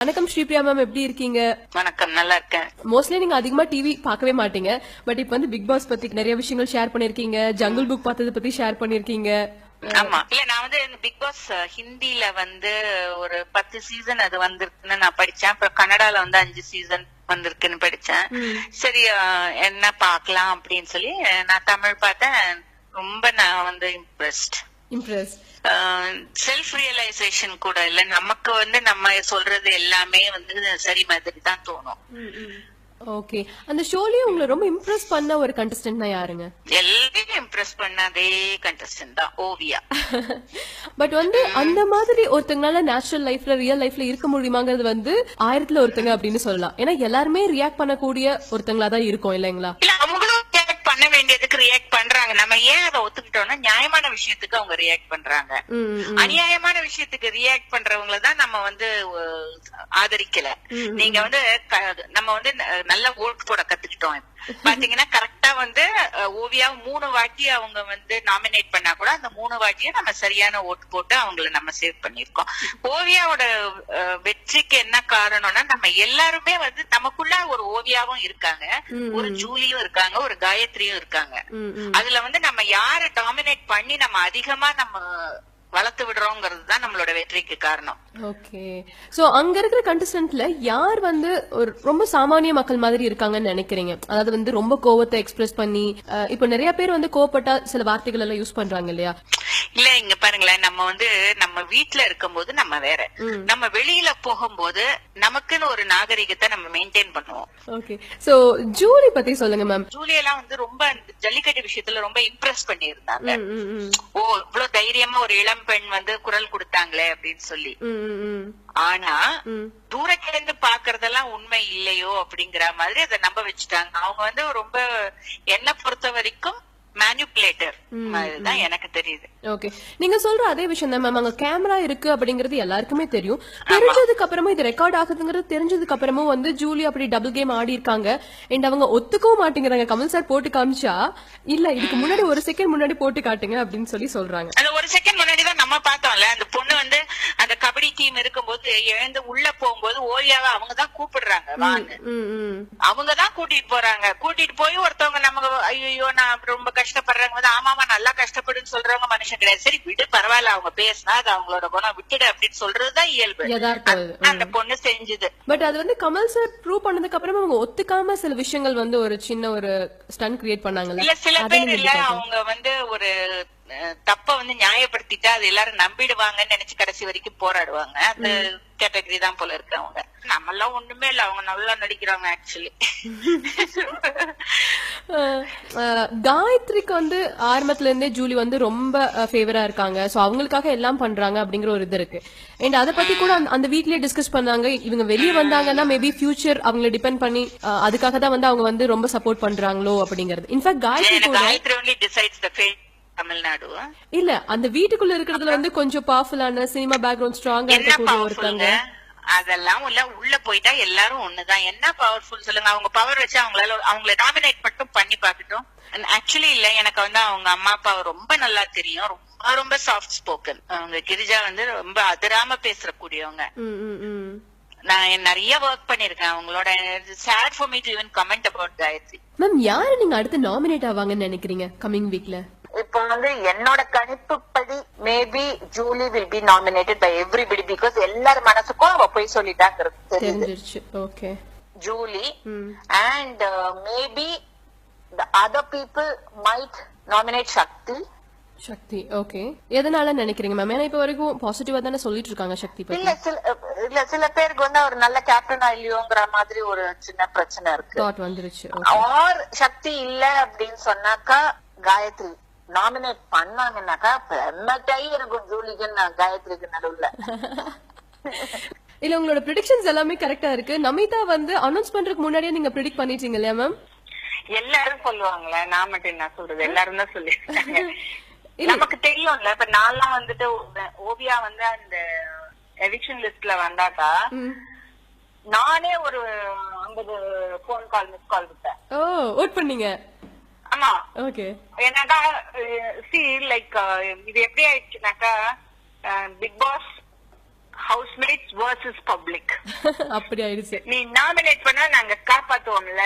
வணக்கம் ஸ்ரீபிரியா மேம் எப்படி இருக்கீங்க? வணக்கம் நல்லா இருக்கேன். மோஸ்ட்லி நீங்க அதிகமா டிவி பார்க்கவே மாட்டீங்க. பட் இப்ப வந்து பிக் பாஸ் பத்தி நிறைய விஷயங்கள் ஷேர் பண்ணிருக்கீங்க ஜங்கிள் புக் பார்த்தது பத்தி ஷேர் பண்ணிருக்கீங்க ஆமா. இல்ல நான் வந்து பிக் பாஸ் ஹிந்தில வந்து ஒரு பத்து சீசன் அது வந்திருக்குன்னு நான் படிச்சேன். அப்புறம் கன்னடால வந்து அஞ்சு சீசன் வந்திருக்குன்னு படிச்சேன். சரி என்ன பார்க்கலாம் அப்படின்னு சொல்லி நான் தமிழ் பார்த்தேன். ரொம்ப நான் வந்து இம்ப்ரெஸ்ட் இம்ப்ரெஸ் செல்ஃப் ரியலைசேஷன் கூட இல்ல. நமக்கு வந்து நம்ம சொல்றது எல்லாமே வந்து சரி மாதிரி தான் தோணும். ஓகே. அந்த ஷோலயே உங்களை ரொம்ப இம்ப்ரெஸ் பண்ண ஒரு கண்டஸ்டன்ட்னா யாருங்க? எல்லாரையும் இம்ப்ரெஸ் பண்ண அதே கண்டஸ்டன்ட் தான் ஓவியா. பட் வந்து அந்த மாதிரி ஒருத்தங்களால நேச்சுரல் லைஃப்ல ரியல் லைஃப்ல இருக்க முடியுமாங்கிறது வந்து ஆயிரத்துல ஒருத்தங்க அப்படின்னு சொல்லலாம். ஏன்னா எல்லாருமே ரியாக்ட் பண்ணக்கூடிய ஒருத்தங்களா தான் இருக்கும் இல்லைங்களா? பண்ண வேண்டியதுக்கு ரியாக்ட் பண்றாங்க. நம்ம ஏன் அதை ஒத்துக்கிட்டோம்னா நியாயமான விஷயத்துக்கு அவங்க ரியாக்ட் பண்றாங்க. அநியாயமான விஷயத்துக்கு ரியாக்ட் பண்றவங்கள தான் நம்ம வந்து ஆதரிக்கல. நீங்க வந்து நம்ம வந்து நல்ல ஓட்டு போட கத்துக்கிட்டோம். பாத்தீங்கன்னா கரெக்டா வந்து ஓவியா மூணு வாட்டி அவங்க வந்து நாமினேட் பண்ணா கூட அந்த மூணு வாட்டியும் நம்ம சரியான ஓட்டு போட்டு அவங்கள நம்ம சேவ் பண்ணிருக்கோம் ஓவியாவோட வெற்றிக்கு என்ன காரணம்னா நம்ம எல்லாருமே வந்து நமக்குள்ள ஒரு ஓவியாவும் இருக்காங்க. ஒரு ஜூலியும் இருக்காங்க ஒரு காயத்ரியும் இருக்காங்க. அதுல வந்து நம்ம யார டாமினேட் பண்ணி நம்ம அதிகமா நம்ம வளர்த்து விடுறோங்கிறது தான் நம்மளோட வெற்றிக்கு காரணம். ஓகே. சோ அங்க இருக்கிற கண்டஸ்டன்ட்ல யார் வந்து ஒரு ரொம்ப சாமானிய மக்கள் மாதிரி இருக்காங்கன்னு நினைக்கிறீங்க? அதாவது வந்து ரொம்ப கோவத்தை எக்ஸ்பிரஸ் பண்ணி இப்போ நிறைய பேர் வந்து கோவப்பட்டா சில வார்த்தைகள் எல்லாம் யூஸ் பண்றாங்க இல்லையா? இல்ல இங்க பாருங்களேன். நம்ம வந்து நம்ம வீட்ல இருக்கும்போது நம்ம வேற. நம்ம வெளியில போகும்போது நமக்குன்னு ஒரு நாகரிகத்தை நம்ம மெயின்டைன் பண்ணுவோம். ஓகே. சோ ஜூலி பத்தி சொல்லுங்க மேம் ஜூலியெல்லாம் வந்து ரொம்ப ஜல்லிக்கட்டு விஷயத்துல ரொம்ப இம்ப்ரெஸ் பண்ணி இருந்தாங்க ஓ இவ்வளவு தைரியமா ஒரு இளம் பெண் வந்து குரல் கொடுத்தாங்களே அப்படின்னு சொல்லி. ஆனா தூரத்துல இருந்து பாக்குறதெல்லாம் உண்மை இல்லையோ அப்படிங்கிற மாதிரி அதை நம்ப வச்சுட்டாங்க. அவங்க வந்து ரொம்ப என்ன பொறுத்த வரைக்கும் மேனிப்புலேட்டர் மாதிரிதான் எனக்கு தெரியுது. ஓகே நீங்க சொல்ற அதே விஷயம் தான் மேம் அங்க கேமரா இருக்கு அப்படிங்கிறது எல்லாருக்குமே தெரியும். தெரிஞ்சதுக்கு அப்புறமா இது ரெக்கார்ட் ஆகுதுங்கிறது தெரிஞ்சதுக்கு அப்புறமும் வந்து ஜூலி அப்படி டபுள் கேம் ஆடி இருக்காங்க. அண்ட் அவங்க ஒத்துக்கவும் மாட்டேங்கிறாங்க. கமல் சார் போட்டு காமிச்சா இல்ல இதுக்கு முன்னாடி ஒரு செகண்ட் முன்னாடி போட்டு காட்டுங்க அப்படின்னு சொல்லி சொல்றாங்க. அந்த ஒரு செகண்ட் முன்னாடி தான் நம்ம பார்த்தோம்ல. அந்த பொண்ணு வந்து அந்த கபடி டீம் இருக்கும்போது எழுந்து உள்ள போகும்போது ஓவியாவை அவங்க தான் கூப்பிடுறாங்க வாங்க. அவங்க தான் கூட்டிட்டு போறாங்க. கூட்டிட்டு போய் ஒருத்தவங்க நமக்கு ஐயோ நான் ரொம்ப கஷ்டப்படுறாங்க வந்து ஆமாமா நல்லா கஷ்டப்படுன்னு சொல்றவங்க மனுஷன் கிடையாது. சரி விடு பரவாயில்ல அவங்க பேசினா அது அவங்களோட குணம் விட்டுடு அப்படின்னு சொல்றதுதான் இயல்பு. அந்த பொண்ணு செஞ்சுது. பட் அது வந்து கமல் சார் ப்ரூவ் பண்ணதுக்கு அப்புறமா அவங்க ஒத்துக்காம சில விஷயங்கள் வந்து ஒரு சின்ன ஒரு ஸ்டன் கிரியேட் பண்ணாங்கல்ல? இல்ல சில பேர் இல்ல? அவங்க வந்து ஒரு தப்ப வந்து நியாயப்படுத்திட்டா அது எல்லாரும் நம்பிடுவாங்கன்னு நினைச்சு கடைசி வரைக்கும் போராடுவாங்க. அந்த கேட்டகரி தான் போல இருக்கு அவங்க. நம்ம எல்லாம் ஒண்ணுமே இல்ல அவங்க நல்லா நடிக்கிறாங்க ஆக்சுவலி காயத்ரிக்கு வந்து ஆரம்பத்துல இருந்தே ஜூலி வந்து ரொம்ப ஃபேவரா இருக்காங்க. சோ அவங்களுக்காக எல்லாம் பண்றாங்க அப்படிங்கிற ஒரு இது இருக்கு. அண்ட் அத பத்தி கூட அந்த- வீட்லயே டிஸ்கஸ் பண்ணாங்க. இவங்க வெளிய வந்தாங்கன்னா மேபி ஃபியூச்சர் அவங்கள டிபெண்ட் பண்ணி அதுக்காக தான் வந்து அவங்க வந்து ரொம்ப சப்போர்ட் பண்றாங்களோ அப்படிங்கிறது. இன்ஃபேக்ட் காயத்ரி கூட தமிழ்நாடு இல்ல அந்த வீட்டுக்குள்ள இருக்கிறதுல வந்து கொஞ்சம் பவர்ஃபுல்லான சினிமா பேக்ரவுண்ட் ஸ்ட்ராங்கா இருக்கக்கூடிய ஒருத்தங்க. அதெல்லாம் உள்ள உள்ள போயிட்டா எல்லாரும் ஒண்ணுதான். என்ன பவர்ஃபுல் சொல்லுங்க? அவங்க பவர் வச்சு அவங்களால அவங்கள டாமினேட் மட்டும் பண்ணி பாக்கட்டும் ஆக்சுவலி இல்ல எனக்கு வந்து அவங்க அம்மா அப்பாவை ரொம்ப நல்லா தெரியும். ரொம்ப ரொம்ப சாஃப்ட் ஸ்போக்கன் அவங்க கிரிஜா வந்து ரொம்ப அதிராம பேசக்கூடியவங்க. நான் நிறைய ஒர்க் பண்ணிருக்கேன் அவங்களோட sad for me to even comment about Gayathri ma'am யாரு நீங்க அடுத்து நாமினேட் ஆவாங்கன்னு நினைக்கிறீங்க? கமிங் வீக்ல இப்போ வந்து என்னோட கணிப்புப்படி maybe Julie will be nominated by everybody because எல்லார் மனசுக்கும் அவ போய் சொல்லிட்டாங்கிறது தெரியுது. Okay and uh, maybe the other people might nominate Shakti. Shakti okay எதனால நினைக்கிறீங்க மேம் ஏன்னா இப்ப வரைக்கும் பாசிட்டிவா தானே சொல்லிட்டு இருக்காங்க சக்தி பத்தி. இல்ல சில இல்ல சில பேருக்கு வந்து அவர் நல்ல கேப்டனா இல்லையோங்கிற மாதிரி ஒரு சின்ன பிரச்சனை இருக்கு. தாட் வந்துருச்சு. ஆர் சக்தி இல்ல அப்படின்னு சொன்னாக்கா காயத்ரி நாமினேட் பண்ணாங்கன்னாக்கா பெம்மட்டாயி எனக்கு ஜூலிக்கு நான் காயத்ரிக்கு நடுவுல. இல்ல உங்களோட ப்ரிடிக்ஷன்ஸ் எல்லாமே கரெக்டா இருக்கு. நமிதா வந்து அனௌன்ஸ் பண்றதுக்கு முன்னாடியே நீங்க ப்ரிடிக்ட் பண்ணிட்டீங்க இல்லையா மேம் எல்லாரும் சொல்லுவாங்களே நான் மட்டும் என்ன சொல்றது? எல்லாரும் தான் சொல்லிருக்காங்க நமக்கு தெரியும்ல இப்ப நான்லாம் வந்துட்டு ஓவியா வந்து அந்த எவிக்ஷன் லிஸ்ட்ல வந்தாக்கா நானே ஒரு ஐம்பது போன் கால் மிஸ் கால் விட்டேன். ஓ ஓட் பண்ணீங்க? ஆமா. ஓகே என்னக்கா சி லைக் இது எப்படி ஆயிடுச்சுனாக்கா Bigg Boss housemates versus public அப்படி ஆயிடுச்சு. நீ நாமினேட் பண்ணா நாங்க காப்பாத்துவோம்ல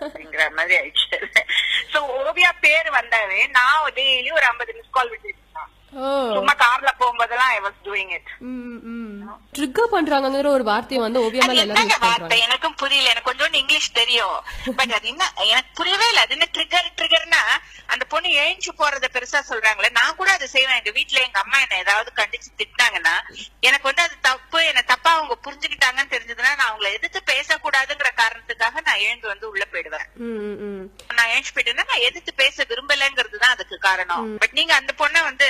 அப்படிங்கிற மாதிரி ஆயிடுச்சு. சோ ஓவியா பேர் வந்தாவே நான் டெய்லி ஒரு ஐம்பது மிஸ் கால் விட்டு ஓ. சும்மா கார்ல போகும்போதெல்லாம் I was doing it trigger பண்றாங்கங்கிற ஒரு வார்த்தையை வந்து ஓவியா அது மேல எல்லாரும் வார்த்தை? எனக்கும் புரியல. எனக்கு கொஞ்சோண்டு இங்கிலீஷ் தெரியும். பட் அது என்ன? எனக்கு புரியவே இல்ல. அது என்ன ட்ரிகர் ட்ரிகர்னா அந்த பொண்ணு எழுந்து போறத பெருசா சொல்றாங்களே. நான் கூட அதை செய்வேன். எங்க வீட்ல எங்க அம்மா என்ன ஏதாவது கண்டிச்சு திட்டினாங்கன்னா எனக்கு வந்து அது தப்பு. என்ன தப்பா அவங்க புரிஞ்சுக்கிட்டாங்கன்னு தெரிஞ்சதுன்னா நான் அவங்கள எதிர்த்து பேசக்கூடாதுங்கிற காரணத்துக்காக நான் எழுந்து வந்து உள்ள போயிடுவேன். நான் எழுந்து போயிட்டேன்னா நான் எதிர்த்து பேச விரும்பலங்கிறது தான் அதுக்கு காரணம். பட் நீங்க அந்த பொண்ணை வந்து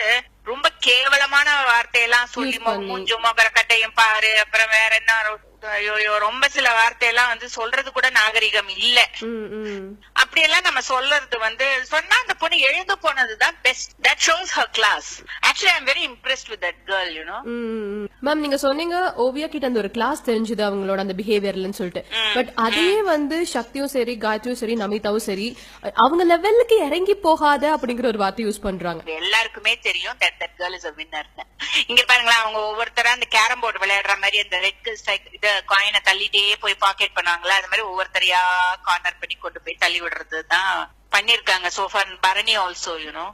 சொல்லி. மூஞ்சும் முகர கட்டையும் பாரு அப்புறம் வேற என்ன ஐயோ ரொம்ப சில வார்த்தையெல்லாம் வந்து சொல்றது கூட நாகரிகம் இல்ல. ம், ம். அப்படியெல்லாம் நம்ம சொல்றது வந்து சொன்னா அந்த பொண்ணு எழுந்து போனதுதான் best that shows her class actually I am very impressed with that girl you know ma'am நீங்க சொன்னீங்க ஓவியா கிட்ட அந்த ஒரு கிளாஸ் தெரிஞ்சது அவங்களோட அந்த பிஹேவியர்லன்னு சொல்லிட்டு. பட் அதையே வந்து சக்தியும் சரி காயத்ரியும் சரி நமிதாவும் சரி அவங்க லெவலுக்கு இறங்கி போகாத அப்படிங்கிற ஒரு வார்த்தை யூஸ் பண்றாங்க. எல்லாருக்குமே தெரியும் that that girl is a winner இங்க பாருங்களேன் அவங்க ஒவ்வொருத்தரா அந்த கேரம் போர்டு விளையாடுற மாதிரி அந்த ரெட் இது காயினை தள்ளிட்டே போய் பாக்கெட் பண்ணாங்களா? அது மாதிரி ஒவ்வொருத்தரையா கார்னர் பண்ணி கொண்டு போய் தள்ளி விடுறது தான் பண்ணிருக்காங்க. So for Bharani also you know.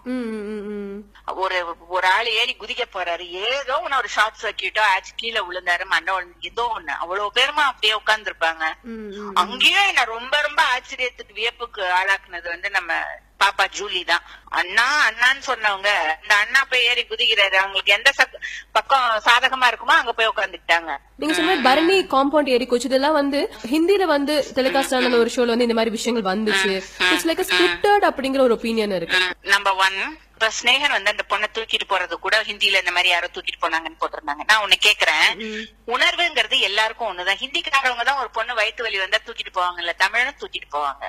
ஒரு ஒரு ஆள் ஏறி குதிக்க போறாரு. ஏதோ ஒண்ணு ஒரு ஷார்ட் சர்க்கியூட்டோ ஆச்சு கீழே விழுந்தாரு மண்ணை ஏதோ ஒண்ணு. அவ்வளவு பேருமா அப்படியே உட்கார்ந்துருப்பாங்க. ம், ம். அங்கேயும் என்ன ரொம்ப ரொம்ப ஆச்சரியத்துக்கு வியப்புக்கு ஆளாக்குனது வந்து நம்ம பாப்பா ஜூலி தான். அண்ணா அண்ணான்னு சொன்னவங்க இந்த அண்ணா போய் ஏறி குதிக்கிறாரு. அவங்களுக்கு எந்த பக்கம் சாதகமா இருக்குமோ அங்க போய் உட்காந்துக்கிட்டாங்க நீங்க சொன்ன பரணி காம்பவுண்ட் ஏறி கோச்சு இதெல்லாம் வந்து ஹிந்தில வந்து டெலிகாஸ்ட் ஆன ஒரு ஷோல வந்து இந்த மாதிரி விஷயங்கள் வந்துச்சு. இட்ஸ் லைக் ஸ்கிரிப்டட் அப்படிங்கிற ஒரு ஒப்பீனியன் இருக்கு. நம்பர் ஒன் இப்ப ஸ்னேகன் வந்து அந்த பொண்ணை தூக்கிட்டு போறது கூட ஹிந்தில இந்த மாதிரி யாரோ தூக்கிட்டு போனாங்கன்னு போட்டிருந்தாங்க. நான் உன்னை கேக்குறேன். உணர்வுங்கிறது எல்லாருக்கும் ஒண்ணுதான். ஹிந்திக்காரவங்க தான் ஒரு பொண்ணு வயிற்று வலி வந்தா தூக்கிட்டு போவாங்கல்ல தமிழனும் தூக்கிட்டு போவாங்க.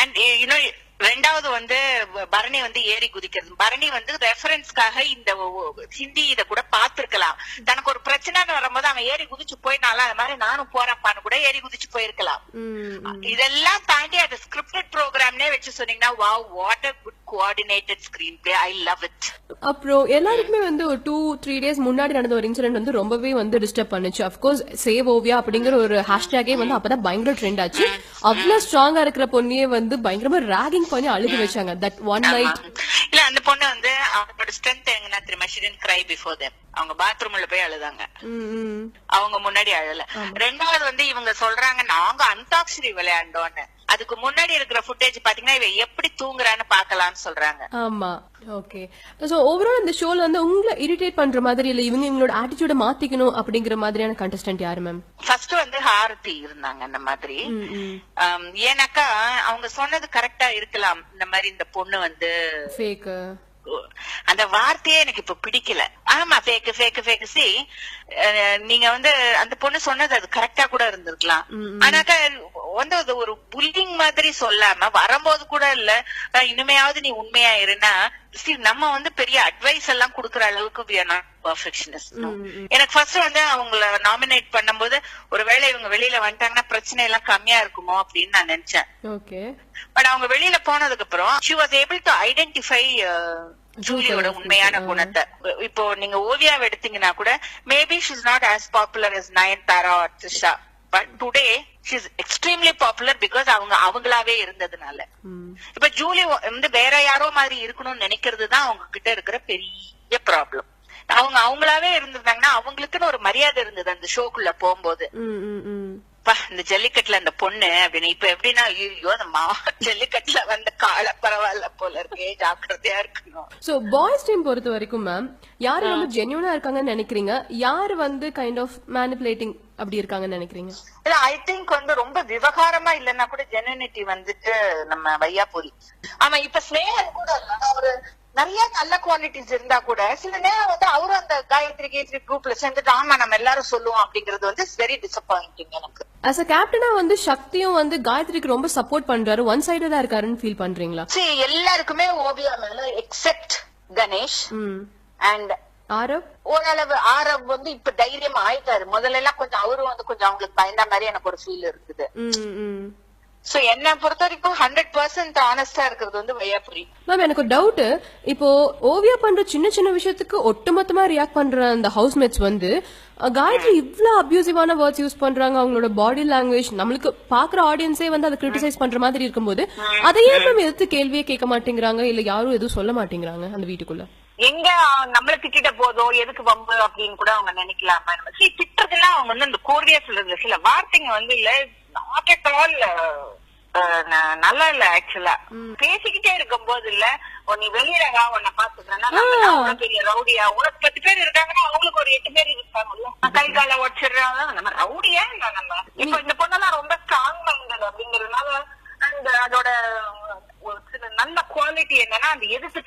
அண்ட் யூனோ ரெண்டாவது வந்து பரணி வந்து ஏறி குதிக்கிறது. பரணி வந்து ரெஃபரன்ஸ்க்காக இந்த ஹிந்தி இத கூட பாத்திருக்கலாம் தனக்கு ஒரு பிரச்சனைன்னு வரும்போது அவன் ஏறி குதிச்சு போயினால அது மாதிரி நானும் போறப்பான்னு கூட ஏறி குதிச்சு போயிருக்கலாம். இதெல்லாம் தாண்டி அது ஸ்கிரிப்டட் ப்ரோக்ராம்னே வச்சு சொன்னீங்கன்னா wow what a good coordinated screenplay I love it அப்புறம் எல்லாருக்குமே வந்து ஒரு டூ த்ரீ டேஸ் முன்னாடி நடந்த ஒரு இன்சிடென்ட் வந்து ரொம்பவே வந்து டிஸ்டர்ப் பண்ணுச்சு. அப்கோர்ஸ் சேவ் ஓவியா அப்படிங்கிற ஒரு ஹேஷ்டேகே வந்து அப்பதான் பயங்கர ட்ரெண்ட் ஆச்சு. அவ்வளவு ஸ்ட்ராங்கா இருக்கிற பொண்ணையே வந்து பயங்கரமா ராகிங் பண்ணி அழுக வச்சாங்க. தட் ஒன் நைட் இல்ல அந்த பொண்ணு வந்து அவங்களோட ஸ்ட்ரென்த் எங்கன்னா தெரியுமா? She tend cry before them அவங்க பாத்ரூம்ல போய் அழுதாங்க. அவங்க முன்னாடி அழல. ரெண்டாவது வந்து இவங்க சொல்றாங்க நாங்க அந்தாக்ஷரி விளையாண்டோன்னு. அதுக்கு முன்னாடி இருக்கிற ஃபுட்டேஜ் பாத்தீங்கன்னா இவ எப்படி தூங்குறான்னு பாக்கலாம்னு சொல்றாங்க. ஆமா. ஓகே சோ ஓவரால் இந்த ஷோல வந்து உங்களை இரிட்டேட் பண்ற மாதிரி இல்ல இவங்க இவங்களோட ஆட்டிடியூட மாத்திக்கணும் அப்படிங்கிற மாதிரியான கண்டஸ்டன்ட் யாரு மேம் ஃபர்ஸ்ட் வந்து ஹாரதி இருந்தாங்க அந்த மாதிரி. ஏன்னாக்கா அவங்க சொன்னது கரெக்டா இருக்கலாம். இந்த மாதிரி இந்த பொண்ணு வந்து ஃபேக் அந்த வார்த்தையே எனக்கு இப்ப பிடிக்கல. ஆமா ஃபேக்கு ஃபேக்கு ஃபேக்கு சி நீங்க வந்து அந்த பொண்ணு சொன்னது அது கரெக்டா கூட இருந்திருக்கலாம். ஆனாக்கா வந்து அது ஒரு புல்லிங் மாதிரி சொல்லாம வரும்போது கூட இல்ல இனிமையாவது நீ உண்மையா இருனா see, நம்ம வந்து பெரிய அட்வைஸ் எல்லாம் குடுக்கற அளவுக்கு we no. எனக்கு ஃபர்ஸ்ட் வந்து அவங்கள நாமினேட் பண்ணும்போது ஒருவேளை இவங்க வெளியில வந்துட்டாங்கன்னா பிரச்சனை எல்லாம் கம்மியா இருக்குமோ அப்படின்னு நான் நினைச்சேன். பட் அவங்க வெளியில போனதுக்கு அப்புறம் she was able to identify ஜூலியோட உண்மையான குணத்தை. இப்போ நீங்க ஓவியாவை எடுத்தீங்கன்னா கூட maybe she is not as popular as Nayanthara or Trisha but today she is extremely popular because அவங்க அவங்களாவே இருந்ததுனால. இப்ப ஜூலி வந்து வேற யாரோ மாதிரி இருக்கணும்னு நினைக்கிறது தான் அவங்க கிட்ட இருக்கிற பெரிய ப்ராப்ளம் அவங்க அவங்களாவே இருந்திருந்தாங்கன்னா அவங்களுக்குன்னு ஒரு மரியாதை இருந்தது அந்த ஷோக்குள்ள போகும்போது. இந்த ஜல்லிக்கட்டுல அந்த பொண்ணு அப்படின்னு இப்ப எப்படின்னா ஐயோ அந்த மா ஜல்லிக்கட்டுல வந்த கால பரவாயில்ல போல இருக்கே ஜாக்கிரதையா இருக்கணும். சோ பாய்ஸ் டீம் பொறுத்த வரைக்கும் மேம் யாரு வந்து ஜென்யூனா இருக்காங்கன்னு நினைக்கிறீங்க? யாரு வந்து கைண்ட் ஆஃப் மேனிபுலேட்டிங் அப்படி இருக்காங்கன்னு நினைக்கிறீங்க? இல்ல ஐ திங்க் வந்து ரொம்ப விவகாரமா இல்லைன்னா கூட ஜெனனிட்டி வந்துட்டு நம்ம வையாபுரி. ஆமா இப்ப ஸ்னேகன் கூட ஒரு நிறைய நல்ல குவாலிட்டிஸ் இருந்தா கூட சில நேரம் வந்து அவரும் அந்த காயத்ரி கேத்ரி குரூப்ல சேர்ந்துட்டு ஆமா நம்ம எல்லாரும் சொல்லுவோம் அப்படிங்கறது வந்து வெரி டிசப்பாயிண்டிங் எனக்கு. ஆஸ் அ கேப்டனா வந்து சக்தியும் வந்து காயத்ரிக்கு ரொம்ப சப்போர்ட் பண்றாரு. ஒன் சைடடா இருக்காருன்னு ஃபீல் பண்றீங்களா? See, எல்லாருக்குமே ஓவியா மேல எக்ஸெப்ட் கணேஷ். அண்ட் ஆரவ்? ஓரளவு ஆரவ் வந்து இப்ப தைரியம் ஆயிட்டாரு. முதல்ல எல்லாம் கொஞ்சம் அவரும் வந்து கொஞ்சம் அவங்களுக்கு பயந்த மாதிரி எனக்கு ஒரு ஃபீல் இருக்குது. சோ என்ன பொறுத்த வரைக்கும் ஹண்ட்ரட் பர்சன்ட் ஆனஸ்டா இருக்கிறது வந்து வையாபுரி. மேம் எனக்கு ஒரு டவுட் இப்போ ஓவியா பண்ற சின்ன சின்ன விஷயத்துக்கு ஒட்டுமொத்தமா ரியாக்ட் பண்ற அந்த ஹவுஸ்மேட்ஸ் வந்து காயத்ரி இவ்ளோ அபியூசிவான வேர்ட்ஸ் யூஸ் பண்றாங்க அவங்களோட பாடி லாங்குவேஜ் நம்மளுக்கு பாக்குற ஆடியன்ஸே வந்து அதை கிரிட்டிசைஸ் பண்ற மாதிரி இருக்கும்போது அதையே மேம் எதிர்த்து கேள்வியே கேட்க மாட்டேங்கிறாங்க இல்ல யாரும் எதுவும் சொல்ல மாட்டேங்கிறாங்க அந்த வீட்டுக்குள்ள? எங்க நம்மள திட்டிட்ட போதோ எதுக்கு வம்பு அப்படின்னு கூட அவங்க நினைக்கலாமா? திட்டுறதுலாம் அவங்க வந்து அந்த கோர்வையா சொல்றது சில வார்த்தைங்க வந்து இல்ல நாட் அட் ஆல் நல்லா இல்ல ஆக்சுவலா பேசிக்கிட்டே இருக்கும் போது இல்ல "ஓ, நீ வெளியில வா உன்னை பாத்துக்கிறேன்னா பெரிய ரவுடியா. உனக்கு பத்து பேர் இருக்காங்கன்னா அவங்களுக்கு ஒரு எட்டு பேர் இருக்காங்கல்ல கை கால உடச்சிடுறாங்க நம்ம ரவுடியா இல்ல நம்ம? இப்ப இந்த பொண்ணெல்லாம் ரொம்ப ஸ்ட்ராங் மைண்டட் அப்படிங்கறதுனால அந்த அதோட ஒரு சில நல்ல குவாலிட்டி என்னன்னா அந்த எதிர்த்து